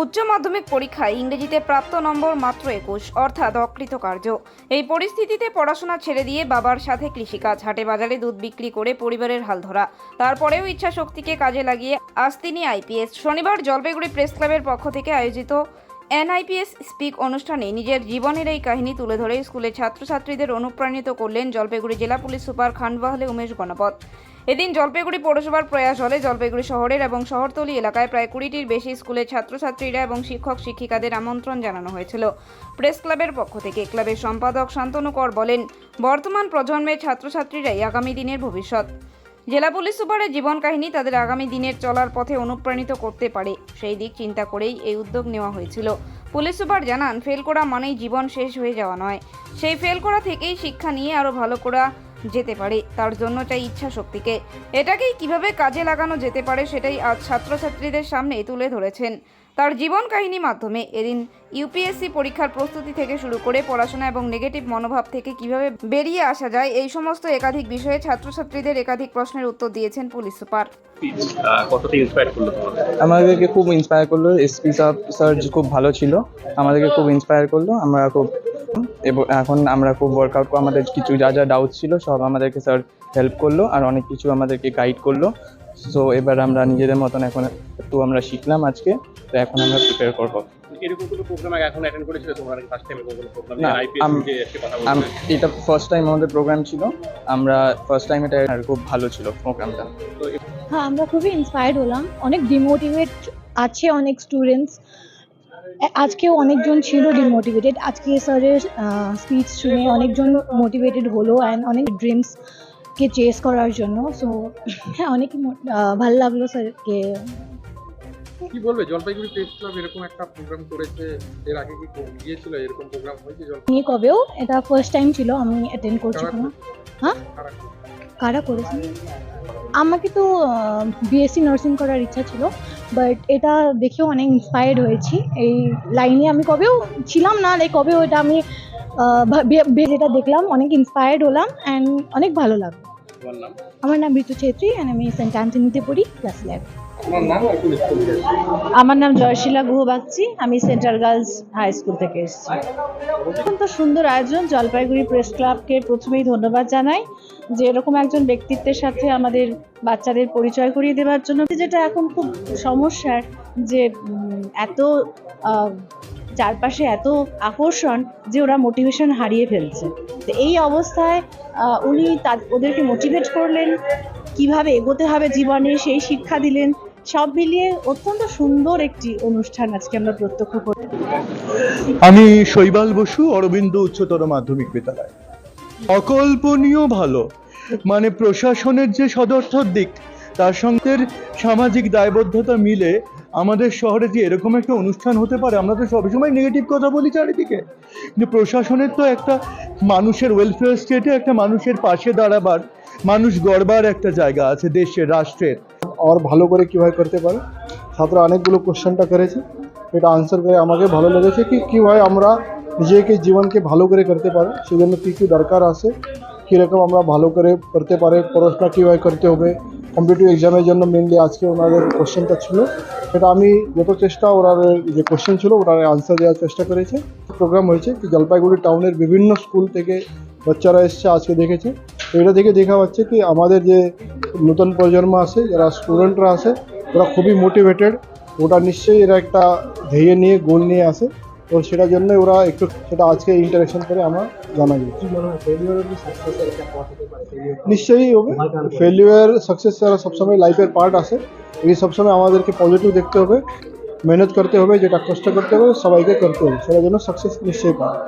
উচ্চ মাধ্যমিক পরীক্ষায় ইংরেজিতে প্রাপ্ত নম্বর মাত্র একুশ, অর্থাৎ অকৃতকার্য। এই পরিস্থিতিতে পড়াশোনা ছেড়ে দিয়ে বাবার সাথে কৃষিকাজ, হাটে বাজারে দুধ বিক্রি করে পরিবারের হাল ধরা। তারপরেও ইচ্ছা শক্তিকে কাজে লাগিয়ে আজ তিনি আইপিএস। শনিবার জলপাইগুড়ি প্রেস ক্লাবের পক্ষ থেকে আয়োজিত এনআইপিএস স্পিক অনুষ্ঠানে নিজের জীবনের এই কাহিনী তুলে ধরে স্কুলের ছাত্রছাত্রীদের অনুপ্রাণিত করলেন জলপাইগুড়ি জেলা পুলিশ সুপার খানবাহলে উমেশ গণপত। এদিন জলপাইগুড়ি পৌরসভার প্রয়াস হলে জলপাইগুড়ি শহরের এবং শহরতলি এলাকায় প্রায় কুড়িটির বেশি স্কুলের ছাত্রছাত্রীরা এবং শিক্ষক শিক্ষিকাদের আমন্ত্রণ জানানো হয়েছিল। প্রেস ক্লাবের পক্ষ থেকে ক্লাবের সম্পাদক শান্তনু কর বলেন, বর্তমান প্রজন্মের ছাত্রছাত্রীরাই আগামী দিনের ভবিষ্যৎ। জেলা পুলিশ সুপারের জীবন কাহিনী তাদের আগামী দিনের চলার পথে অনুপ্রাণিত করতে পারে, সেই দিক চিন্তা করেই এই উদ্যোগ নেওয়া হয়েছিল। পুলিশ সুপার জানান, ফেল করা মানেই জীবন শেষ হয়ে যাওয়া নয়। সেই ফেল করা থেকেই শিক্ষা নিয়ে আরও ভালো করা যেতে পারে। তার জন্য চাই ইচ্ছা শক্তিকে এটাকেই কীভাবে কাজে লাগানো যেতে পারে সেটাই আজ ছাত্রছাত্রীদের সামনে তুলে ধরেছেন তার জীবন কাহিনী মাধ্যমে। এদিন ইউপিএসসি পরীক্ষার প্রস্তুতি থেকে শুরু করে পড়াশোনা এবং নেগেটিভ মনোভাব থেকে কীভাবে বেরিয়ে আসা যায় এই সমস্ত একাধিক বিষয়ে ছাত্রছাত্রীদের একাধিক প্রশ্নের উত্তর দিয়েছেন পুলিশ সুপার। কতটা ইন্সপায়ার করল আমাদেরকে খুব ইন্সপায়ার করল। এসপি স্যার স্যার খুব ভালো ছিল। আমাদেরকে খুব ইন্সপায়ার করল। আমরা খুব এবং এখন আমরা খুব ওয়ার্কআউট আমাদের কিছু যা যা ডাউট ছিল সব আমাদেরকে স্যার হেল্প করল আর অনেক কিছু আমাদেরকে গাইড করল। সো এবার আমরা নিজেদের মতন এখন একটু আমরা শিখলাম আজকে। তো এখন আমরা প্রিপেয়ার করব। এরকম কোনো প্রোগ্রাম এখন অ্যাটেন্ড করেছিল তোমরা ফার্স্ট টাইম কোনো প্রোগ্রাম না, আইপিএস যে এসে কথা আম- এটা ফার্স্ট টাইম আমাদের প্রোগ্রাম ছিল। আমরা ফার্স্ট টাইম এটা আর খুব ভালো ছিল প্রোগ্রামটা হ্যাঁ আমরা খুবই ইন্সপায়ার্ড হলাম। অনেক ডিমোটিভেট আছে অনেক স্টুডেন্টস আজকেও অনেকজন ছিল ডিমোটিভেটেড আজকে স্যারের স্পিচ শুনে অনেকজন মোটিভেটেড হলো অ্যান্ড অনেক ড্রিমসকে চেস করার জন্য। সো হ্যাঁ অনেক ভালো লাগল স্যারকে। কি বলবে? জলপাইগুড়ি প্রেস ক্লাব এরকম একটা প্রোগ্রাম করেছে। এর আগে কি কো- গিয়েছিল? এরকম প্রোগ্রাম হয়েছে জল নিয়ে কবেও? এটা ফার্স্ট টাইম ছিল আমি অ্যাটেন্ড করছি হ্যাঁ? কারা কারা করেছে? আমাকে তো বিএসসি নার্সিং করার ইচ্ছা ছিল। বাট এটা দেখেও অনেক ইন্সপায়ার্ড হয়েছি। এই লাইনে আমি কবেও ছিলাম না লাইক কবেও এটা আমি যেটা দেখলাম, অনেক ইন্সপায়ার্ড হলাম অ্যান্ড অনেক ভালো লাগল। তোমার নাম? আমার নাম ঋতু ছেত্রী অ্যান্ড আমি সেন্ট অ্যান্টনিতে পড়ি ক্লাস ইলেভেন আর আমার নাম জয়শীলা গুহ বাগচি আমি সেন্ট্রাল গার্লস হাই স্কুল থেকে এসেছি। অত্যন্ত সুন্দর আয়োজন জলপাইগুড়ি প্রেস ক্লাবকে প্রথমেই ধন্যবাদ জানাই যে এরকম একজন ব্যক্তিত্বের সাথে আমাদের বাচ্চাদের পরিচয় করিয়ে দেওয়ার জন্য। যেটা এখন খুব সমস্যার যে এত চারপাশে এত আকর্ষণ যে ওরা মোটিভেশন হারিয়ে ফেলছে। তো এই অবস্থায় উনি ওদেরকে মোটিভেট করলেন, কীভাবে এগোতে হবে জীবনে, সেই শিক্ষা দিলেন, সব মিলিয়ে অত্যন্ত সুন্দর একটি অনুষ্ঠান আজকে আমরা প্রত্যক্ষ করলাম আমি শৈবাল বসু, অরবিন্দ উচ্চতর মাধ্যমিক বিদ্যালয়। অকল্পনীয় ভালো মানে প্রশাসনের যে সদর্থক দিক তার সঙ্গে সামাজিক দায়বদ্ধতা মিলে আমাদের শহরে যে এরকম একটা অনুষ্ঠান হতে পারে, আমরা তো সবসময় নেগেটিভ কথা বলি চারিদিকে। কিন্তু প্রশাসনের তো একটা মানুষের ওয়েলফেয়ার স্টেটে একটা মানুষের পাশে দাঁড়াবার, মানুষ গড়বার একটা জায়গা আছে দেশের, রাষ্ট্রের। আর ভালো করে কীভাবে করতে পারে? ছাত্র অনেকগুলো কোশ্চেনটা করেছে। এটা আনসার করে আমাকে ভালো লেগেছে কি, কীভাবে আমরা নিজেকে, জীবনকে ভালো করে করতে পারি, সেজন্য কী কী দরকার আছে, কীরকম আমরা ভালো করে করতে পারে, পড়াশোনা কীভাবে করতে হবে কম্পিটিটিভ এক্সামের জন্য মেনলি আজকে ওনাদের কোশ্চেনটা ছিল। সেটা আমি যত চেষ্টা ওনার যে কোশ্চেন ছিল, ওনার আনসার দেওয়ার চেষ্টা করেছে। প্রোগ্রাম হয়েছে কি জলপাইগুড়ি টাউনের বিভিন্ন স্কুল থেকে বাচ্চারা এসছে, আজকে দেখেছে। তো এটা থেকে দেখা যাচ্ছে কি আমাদের যে নতুন প্রজন্ম আছে, যারা স্টুডেন্টরা আছে, ওরা খুবই মোটিভেটেড ওটা নিশ্চয়ই এরা একটা ধ্যেয় নিয়ে গোল নিয়ে আসে তো সেটার জন্য ওরা একটু সেটা আজকে ইন্টারেকশন করে আমার জানা গেছে নিশ্চয়ই হবে। ফেলিওর সাকসেস ছাড়া সবসময় লাইফের পার্ট আছে। এই সবসময় আমাদেরকে পজিটিভ দেখতে হবে, মেহনত করতে হবে, যেটা কষ্ট করতে হবে, সবাইকে করতে হবে। সেটার জন্য সাকসেস নিশ্চয়ই পাবে।